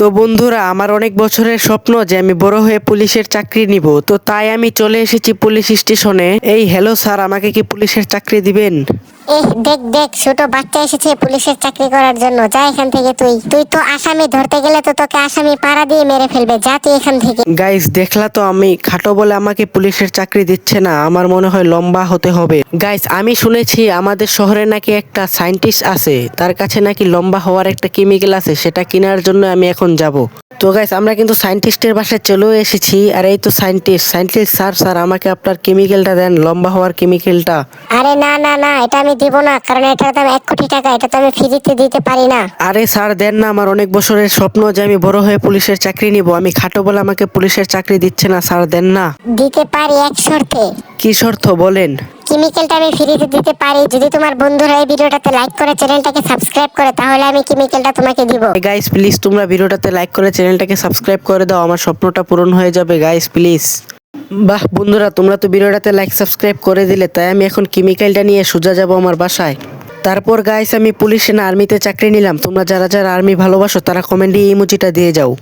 তো বন্ধুরা, আমার অনেক বছরের স্বপ্ন যে আমি বড় হয়ে পুলিশের চাকরি নিব। তো তাই আমি চলে এসেছি পুলিশ স্টেশনে। এই, হ্যালো স্যার, আমাকে কি পুলিশের চাকরি দিবেন? এহ দেখ দেখ, ছোট বাচ্চা এসেছে পুলিশের চাকরি করার জন্য। যা এখান থেকে তুই। তুই তো আসামি, ধরতে গেলে তো তোকে আসামি পাড়া দিয়ে মেরে ফেলবে। যা তুই এখান থেকে। গাইস দেখলা তো আমি খাটো বলে আমাকে পুলিশের চাকরি দিচ্ছে না। আমার মনে হয় লম্বা হতে হবে। গাইস আমি শুনেছি আমাদের শহরে নাকি একটা সায়েন্টিস্ট আছে। তার কাছে নাকি লম্বা হওয়ার একটা কেমিক্যাল আছে। সেটা কেনার জন্য আমি এখন যাব। তো গাইস আমরা কিন্তু সায়েন্টিস্টের বাসায় চলেও এসেছি। আর এই তো সায়েন্টিস্ট সায়েন্টিস্ট স্যার স্যার আমাকে আপনার কেমিক্যালটা দেন লম্বা হওয়ার কেমিক্যালটা আরে না না না এটা আমি দিব না কারণ এটার দাম এক কোটি টাকা এটা তো আমি ফ্রিতে দিতে পারি না। আরে স্যার দেন না আমার অনেক বছরের স্বপ্ন যে আমি বড় হয়ে পুলিশের চাকরি নিব। আমি খাটো বলে আমাকে পুলিশের চাকরি দিচ্ছে না স্যার দেন না। দিতে পারি এক শর্তে। কি শর্ত বলেন। কেমিক্যালটা আমি ফ্রিতে দিতে পারি। যদি তোমার বন্ধুরা এই ভিডিওটাতে লাইক করে চ্যানেলটাকে সাবস্ক্রাইব করে, তাহলে আমি কেমিক্যালটা তোমাকে দিব? গাইস প্লিজ তোমরা ভিডিওটাতে লাইক করে, চ্যানেলটাকে সাবস্ক্রাইব করে দাও। আমার স্বপ্নটা পূরণ হয়ে যাবে গাইস প্লিজ বাহ, বন্ধুরা, তোমরা তো ভিডিওটাতে লাইক সাবস্ক্রাইব করে দিলে, তাই আমি এখন কেমিক্যালটা নিয়ে সোজা যাব আমার বাসায়? তারপর গাইস আমি পুলিশ না আর্মিতে চাকরি নিলাম। তোমরা যারা যারা আর্মি ভালোবাসো, তারা কমেন্টে ইমোজিটা দিয়ে যাও।